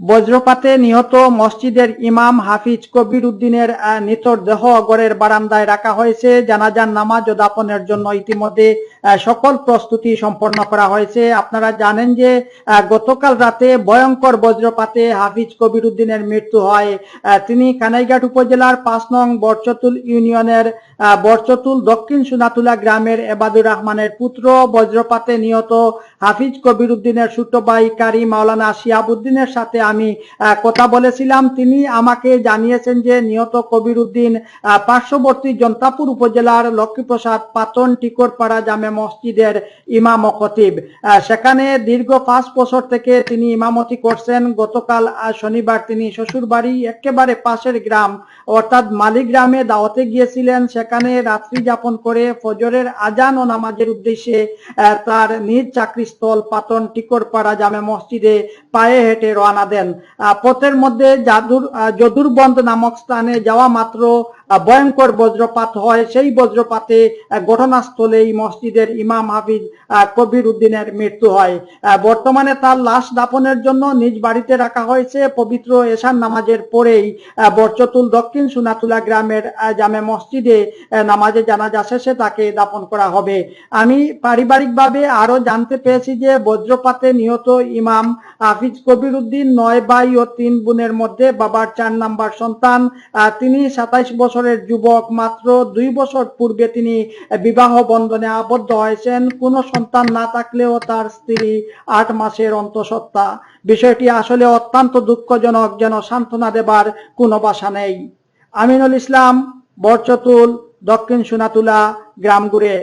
বজ্রপাতে নিহত মসজিদের ইমাম হাফিজ কবির উদ্দিনের নিথর দেহ গড়ের বারান্দায় রাখা হয়েছে। জানাজার নামাজ ও দাপনের জন্য ইতিমধ্যে সকল প্রস্তুতি সম্পন্ন করা হয়েছে। আপনারা জানেন যে গতকাল রাতে ভয়ঙ্কর বজ্রপাতে হাফিজ কবির উদ্দিনের মৃত্যু হয়। তিনি কানাইঘাট উপজেলার পাঁচ নং বরচতুল ইউনিয়নের বরচতুল দক্ষিণ সোনাতুলা গ্রামের এবাদুর রহমানের পুত্র। বজ্রপাতে নিহত হাফিজ কবির উদ্দিনের ছোট ভাই কারি মাওলানা শিয়াবুদ্দিনের সাথে আমি কথা বলেছিলাম। তিনি আমাকে জানিয়েছেন যে নিহত কবির উদ্দিন পার্শ্ববর্তী জন্তাপুর উপজেলার লক্ষ্মীপ্রসাদ পাতন টিকরপাড়া জামে মসজিদের ইমাম খতিব। সেখানে দীর্ঘ পাঁচ বছর থেকে তিনি ইমামতি করছেন। গতকাল শনিবার তিনি শ্বশুরবাড়ি, একেবারে পাশের গ্রাম, অর্থাৎ মালিক গ্রামে দাওয়াতে গিয়েছিলেন। সেখানে রাত্রি যাপন করে ফজরের আজান ও নামাজের উদ্দেশ্যে তার নিজ চাকরিস্থল পাতন টিকরপাড়া জামে মসজিদে পায়ে হেঁটে রওনা দেন। আহ, পথের মধ্যে যাদুর যদুর বন্ধ নামক স্থানে যাওয়া মাত্র ভয়ঙ্কর বজ্রপাত হয়। সেই বজ্রপাতে ঘটনাস্থলেই মসজিদের ইমাম হাফিজ কবির উদ্দিনের মৃত্যু হয়। বর্তমানে তার লাশ দাপনের জন্য নিজ বাড়িতে রাখা হয়েছে। পবিত্র এশান নামাজের পরেই বরচতুল দক্ষিণ সোনাতুলা গ্রামের জামে মসজিদে নামাজে জানাজা শেষে তাকে দাপন করা হবে। আমি পারিবারিকভাবে আরও জানতে পেরেছি যে বজ্রপাতে নিহত ইমাম হাফিজ কবির উদ্দিন নয় বাই ও তিন বোনের মধ্যে বাবার চার নাম্বার সন্তান। তিনি সাতাইশ বছরের যুবক মাত্র দুই বছর পূর্বে তিনি বিবাহ বন্ধনে আবদ্ধ হয়েছেন। কোনো সন্তান না থাকলেও তার স্ত্রী আট মাসের অন্তঃসত্ত্বা। বিষয়টি আসলে অত্যন্ত দুঃখজনক, যেন সান্ত্বনা দেবার কোনো বাসা নেই। আমিনুল ইসলাম, বরচতুল, দক্ষিণ সোনাতুলা, গ্রামগুড়ে।